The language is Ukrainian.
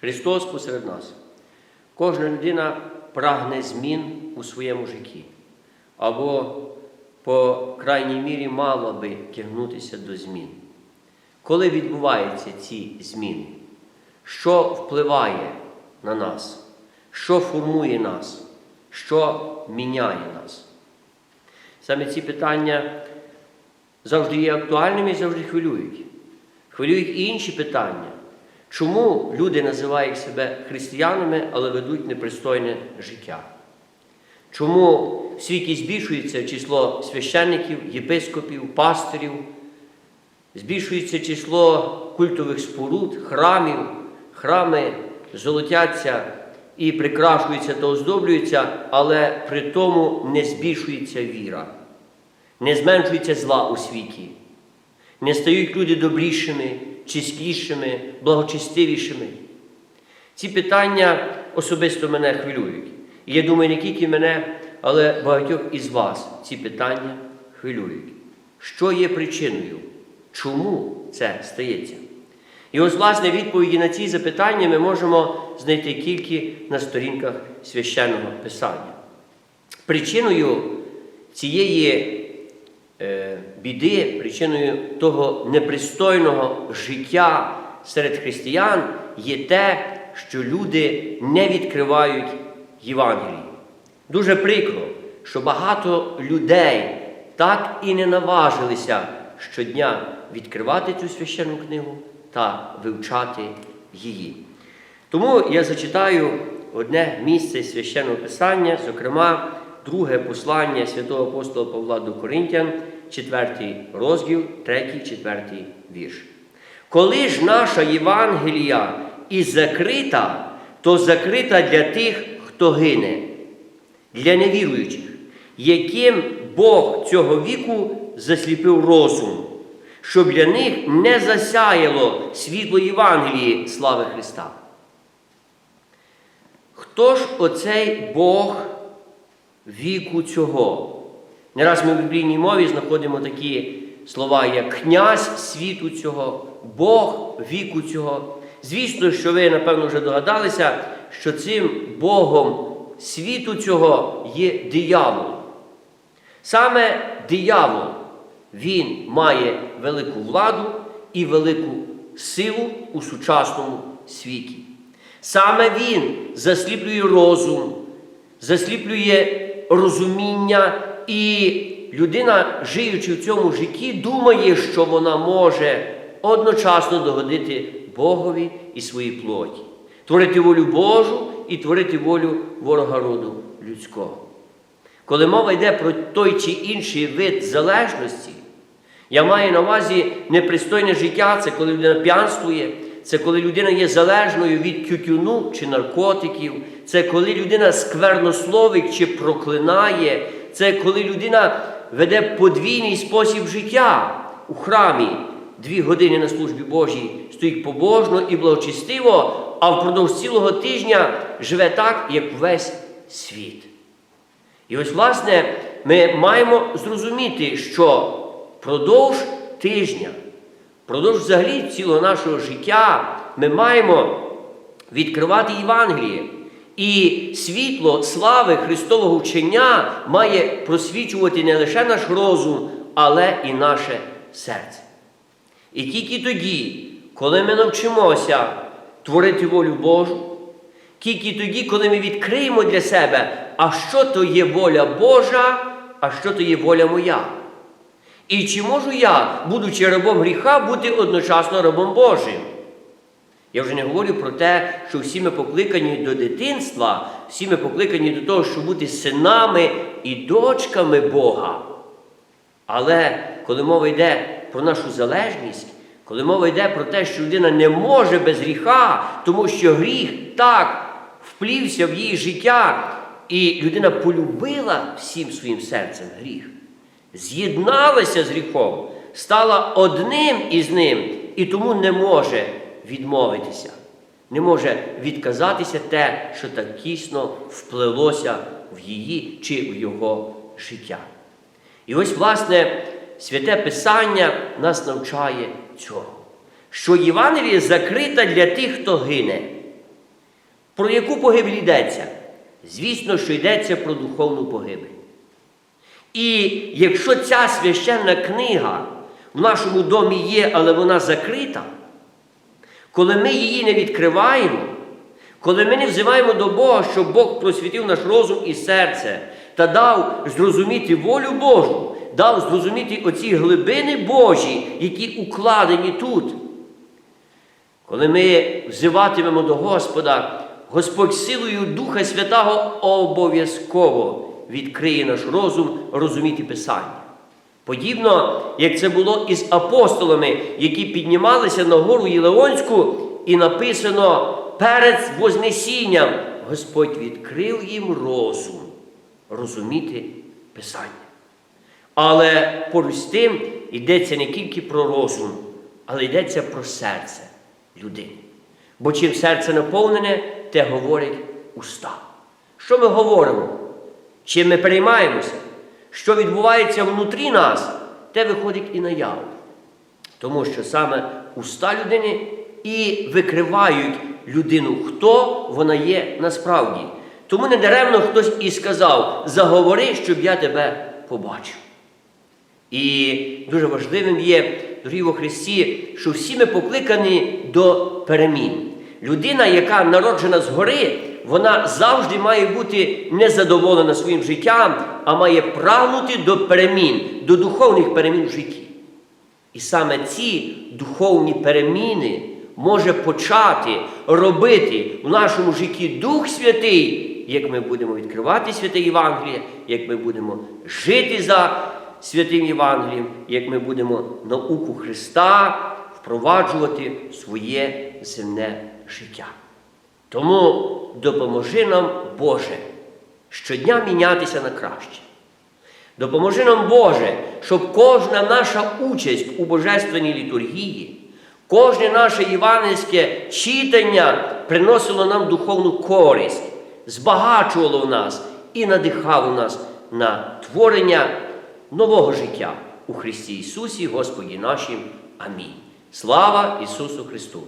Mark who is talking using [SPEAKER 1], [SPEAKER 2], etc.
[SPEAKER 1] Христос посеред нас. Кожна людина прагне змін у своєму житті. Або, по крайній мірі, мала би тягнутися до змін. Коли відбуваються ці зміни, що впливає на нас, що формує нас, що міняє нас? Саме ці питання завжди є актуальними і завжди хвилюють. Хвилюють і інші питання. Чому люди називають себе християнами, але ведуть непристойне життя? Чому в світі збільшується число священників, єпископів, пастирів, збільшується число культових споруд, храмів, храми золотяться і прикрашуються та оздоблюються, але при тому не збільшується віра, не зменшується зла у світі, не стають люди добрішими, чистішими, благочестивішими. Ці питання особисто мене хвилюють. І я думаю, не тільки мене, але багатьох із вас ці питання хвилюють. Що є причиною? Чому це стається? І ось, власне, відповіді на ці запитання ми можемо знайти тільки на сторінках священного Писання. Причиною цієї біди, причиною того непристойного життя серед християн є те, що люди не відкривають Євангелії. Дуже прикро, що багато людей так і не наважилися щодня відкривати цю священну книгу та вивчати її. Тому я зачитаю одне місце священного писання, зокрема, друге послання святого апостола Павла до Коринтян, 4 розділ, 3, 4 вірш. Коли ж наша Євангелія і закрита, то закрита для тих, хто гине, для невіруючих, яким Бог цього віку засліпив розум, щоб для них не засяяло світло Євангелії слави Христа. Хто ж оцей Бог віку цього? Не раз ми в біблійній мові знаходимо такі слова, як князь світу цього, Бог віку цього. Звісно, що ви, напевно, вже догадалися, що цим Богом світу цього є диявол. Саме диявол, він має велику владу і велику силу у сучасному світі. Саме він засліплює розум, засліплює розуміння, і людина, живучи в цьому житті, думає, що вона може одночасно догодити Богові і своїй плоті, творити волю Божу і творити волю ворога роду людського. Коли мова йде про той чи інший вид залежності, я маю на увазі непристойне життя, це коли людина п'янствує, це коли людина є залежною від тютюну чи наркотиків, це коли людина сквернословить чи проклинає, це коли людина веде подвійний спосіб життя у храмі. Дві години на службі Божій стоїть побожно і благочестиво, а впродовж цілого тижня живе так, як весь світ. І ось, власне, ми маємо зрозуміти, що впродовж тижня, впродовж взагалі цілого нашого життя ми маємо відкривати Євангеліє. І світло слави Христового вчення має просвічувати не лише наш розум, але і наше серце. І тільки тоді, коли ми навчимося творити волю Божу, тільки тоді, коли ми відкриємо для себе, а що то є воля Божа, а що то є воля моя. І чи можу я, будучи рабом гріха, бути одночасно рабом Божим? Я вже не говорю про те, що всі ми покликані до дитинства, всі ми покликані до того, щоб бути синами і дочками Бога. Але коли мова йде про нашу залежність, коли мова йде про те, що людина не може без гріха, тому що гріх так вплівся в її життя, і людина полюбила всім своїм серцем гріх, з'єдналася з гріхом, стала одним із ним і тому не може відмовитися, не може відказатися те, що так тісно вплелося в її чи в його життя. І ось, власне, святе Писання нас навчає цього, що Євангеліє закрита для тих, хто гине. Про яку погибель йдеться? Звісно, що йдеться про духовну погибель. І якщо ця священна книга в нашому домі є, але вона закрита, коли ми її не відкриваємо, коли ми не взиваємо до Бога, щоб Бог просвітив наш розум і серце та дав зрозуміти волю Божу, дав зрозуміти оці глибини Божі, які укладені тут. Коли ми взиватимемо до Господа, Господь силою Духа Святого обов'язково відкриє наш розум розуміти Писання. Подібно, як це було із апостолами, які піднімалися на гору Єлеонську, і написано перед Вознесінням Господь відкрив їм розум розуміти Писання. Але поруч з тим йдеться не тільки про розум, але йдеться про серце людини. Бо чим серце наповнене, те говорять уста. Що ми говоримо? Чим ми переймаємося? Що відбувається внутрі нас, те виходить і наяву. Тому що саме уста людини і викривають людину, хто вона є насправді. Тому недаремно хтось і сказав: заговори, щоб я тебе побачив. І дуже важливим є, дорогі во Христі, що всі ми покликані до перемін. Людина, яка народжена згори, вона завжди має бути незадоволена своїм життям, а має прагнути до перемін, до духовних перемін в житті. І саме ці духовні переміни може почати робити в нашому житті Дух Святий, як ми будемо відкривати святе Євангеліє, як ми будемо жити за святим Євангелієм, як ми будемо науку Христа впроваджувати своє земне життя. Тому допоможи нам, Боже, щодня мінятися на краще. Допоможи нам, Боже, щоб кожна наша участь у божественній літургії, кожне наше євангельське читання приносило нам духовну користь, збагачувало в нас і надихало нас на творення нового життя у Христі Ісусі, Господі нашим. Амінь. Слава Ісусу Христу!